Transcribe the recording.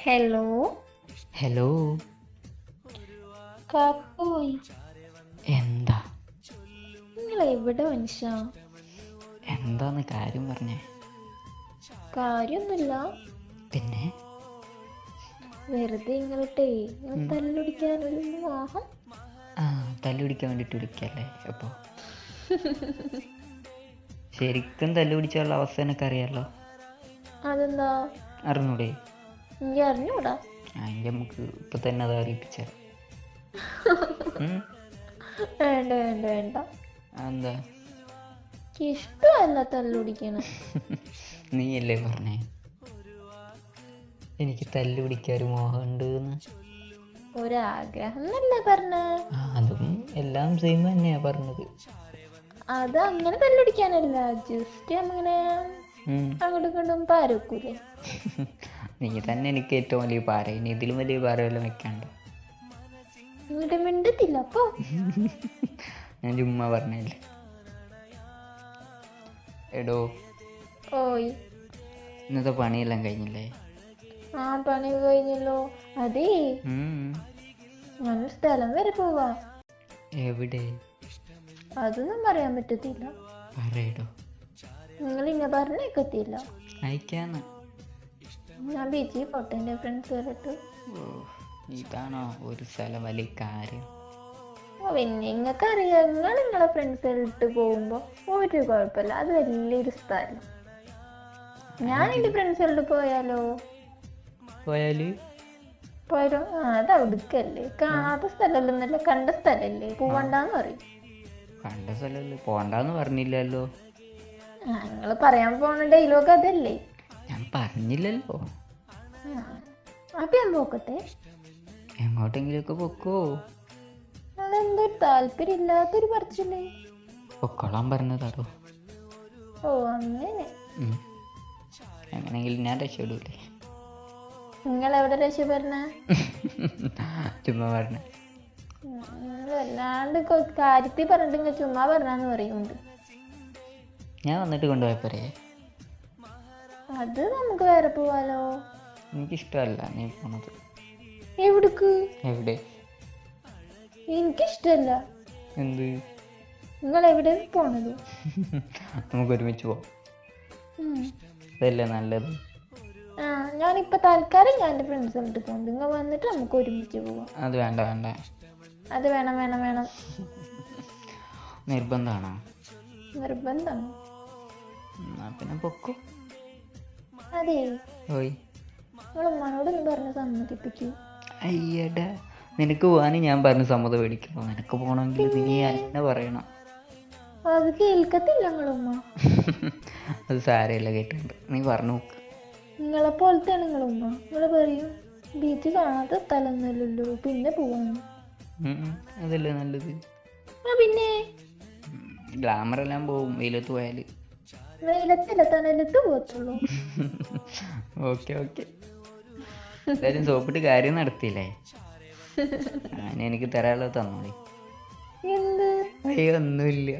Hello. Hello. പോയി എന്താ? നിങ്ങൾ എവിടെ മനുഷ്യ? എന്താന്ന് കാര്യം പറഞ്ഞേ. കാര്യൊന്നുമില്ല. പിന്നെ? വെറുതെ ഇങ്ങോട്ടേ തല്ലുടിക്കാൻ മോഹം. ആ തല്ലുപിടിക്കാൻ വേണ്ടിയിട്ട് വിളിക്കല്ലേ അപ്പോ? ശരിക്കും തല്ലുപിടിച്ചുള്ള അവസ്ഥ എനിക്കറിയാലോ. അതെന്താ? അറിഞ്ഞൂടെ? എനിക്ക് അറിഞ്ഞൂടാ ആ നമുക്ക് ഇപ്പൊ തന്നെ അത് അറിയിപ്പിച്ച. വേണ്ട വേണ്ട വേണ്ട. എന്താ ഇഷ്ടമല്ല തല്ലുടിക്കണം നീയല്ലേ പറഞ്ഞേ? എനിക്ക് തല്ലുപിടിക്കാൻ ഒരു മോഹമുണ്ട് ഒരാഗ്രഹം എന്നല്ലേ പറഞ്ഞ അതും എല്ലാം സെയിം തന്നെയാ പറഞ്ഞത്. അത് അങ്ങനെ തല്ലുപിടിക്കാനല്ല ജസ്റ്റ് അങ്ങനെ. അങ്ങോട്ടും ഇങ്ങോട്ടും പാരക്കൂലേ. നീ തന്നെ എനിക്ക് ഏറ്റവും വലിയ പാര. ഇനി ഇതിലും വലിയ പാര വല്ലതും വെക്കാണ്ട് ഇങ്ങോട്ട് മിണ്ടത്തില്ല അപ്പൊ ഞാൻ ചുമ്മാ പറഞ്ഞില്ലേ എടോ. ഓയ്. ഇന്നത്തെ പണിയെല്ലാം കഴിഞ്ഞില്ലേ? ആ പണി കഴിഞ്ഞല്ലോ. അതേ. ഞാൻ സ്ഥലം വരെ പോവാ. എവിടെ? അതൊന്നും പറയാൻ പറ്റത്തില്ല. പറയടോ. നിങ്ങൾ ഇങ്ങനെ പറഞ്ഞേക്കത്തില്ല. അയക്കാന്ന്. ഞാൻ ബീച്ചിൽ പോട്ടെ എന്റെ ഫ്രണ്ട്സ് വരട്ട് ഇതാണോ ഒരു സ്ഥലം വലിയ കാര്യം? പിന്നെ നിങ്ങൾക്ക് അറിയാം നിങ്ങൾ നിങ്ങളെ ഫ്രണ്ട്സ് ഇട്ട് പോകുമ്പോൾ ഒരു കുഴപ്പമില്ല അത് വലിയൊരു സ്ഥലം. ഞാൻ എന്റെ ഫ്രണ്ട്സുകളിട്ട് പോയാലോ? പോയാൽ? പോയാലോ? ആ അത് അവിടുക്കല്ലേ. കാണാത്ത സ്ഥലമല്ലെന്നല്ല കണ്ട സ്ഥലല്ലേ പോവണ്ടെന്ന് പറയും. കണ്ട സ്ഥലമല്ലേ? പോണ്ടാന്ന് പറഞ്ഞില്ലല്ലോ. ആ പറയാൻ പോണ ഡയലോഗ് അതല്ലേ. ഞാൻ പറഞ്ഞില്ലല്ലോ. അപ്പൊ ഞാൻ പോക്കട്ടെ എങ്ങോട്ടെങ്കിലുമൊക്കെ പൊക്കോ. അതെന്തോ താല്പര്യമില്ലാത്തൊരു പറച്ചില്ലേ പൊക്കോളാൻ പറഞ്ഞതാടോ. ഓ അങ്ങനെ. ഉം. എങ്ങനെയെങ്കിലും ഞാൻ രക്ഷപ്പെടൂലേ. നിങ്ങൾ എവിടെ രക്ഷപ്പെടണ? ചുമ്മാ പറഞ്ഞ. വല്ലാണ്ട് കാര്യത്തിൽ പറഞ്ഞിട്ട് ചുമ്മാ പറഞ്ഞാന്ന് പറയുന്നുണ്ട്. ഞാൻ വന്നിട്ട് കൊണ്ടുപോയപ്പോരേ അത് നമുക്ക് വേറെ പോവാലോ? എനിക്കിഷ്ടമല്ല നീ പോണത്. എവിടക്ക്? എവിടെ? എനിക്കിഷ്ടല്ല എന്ത്? നിങ്ങൾ എവിടെ പോണത്? നമുക്ക് ഒരുമിച്ച് പോവാം. അതല്ലേ നല്ലത്? ആ ഞാനിപ്പോ തൽക്കാലം ഞാൻ എന്റെ ഫ്രണ്ട്സ് ആയിട്ട് പോകും നിങ്ങൾ വന്നിട്ട് നമുക്ക് ഒരുമിച്ച് പോവാം. അത് വേണ്ട വേണ്ട. അത് വേണം വേണം വേണം. നിർബന്ധമാണോ നിർബന്ധമാണ് പിന്നെ പൊക്കോ. അതെ. ഓയ്. പറഞ്ഞ് സമ്മതിപ്പിക്കൂ. അയ്യടാ. നിനക്ക് പോകാൻ ഞാൻ പറഞ്ഞ് സമ്മതം മേടിക്കണം നിനക്ക് പോകണമെങ്കിൽ നീ എന്നെ പറയണം. അത് കേൾക്കത്തില്ല നിങ്ങളുമ്മ. അത് സാരമില്ല കേട്ടിട്ടുണ്ട്. നീ പറഞ്ഞു നോക്ക്. നിങ്ങളെ പോലത്തെയാണ് നിങ്ങളുമ്മ. നിങ്ങൾ പറയും ബീച്ച് കാണാത്ത സ്ഥലമൊന്നുമല്ലല്ലോ. പിന്നെ പോവാന്ന്. അതല്ലേ നല്ലത്. പിന്നെ? ഗ്ലാമർ എല്ലാം പോവും. വെയിലത്ത് പോയാൽ വെയിലത്തില്ല തണലത്ത് പോകത്തുള്ളൂ. Okay okay. എന്തായാലും സോപ്പിട്ട് കാര്യം നടത്തിയില്ലേ? ഞാൻ എനിക്ക് തരാനുള്ളത് തന്നോളി. എന്ത്? അയ്യോ ഒന്നുമില്ല.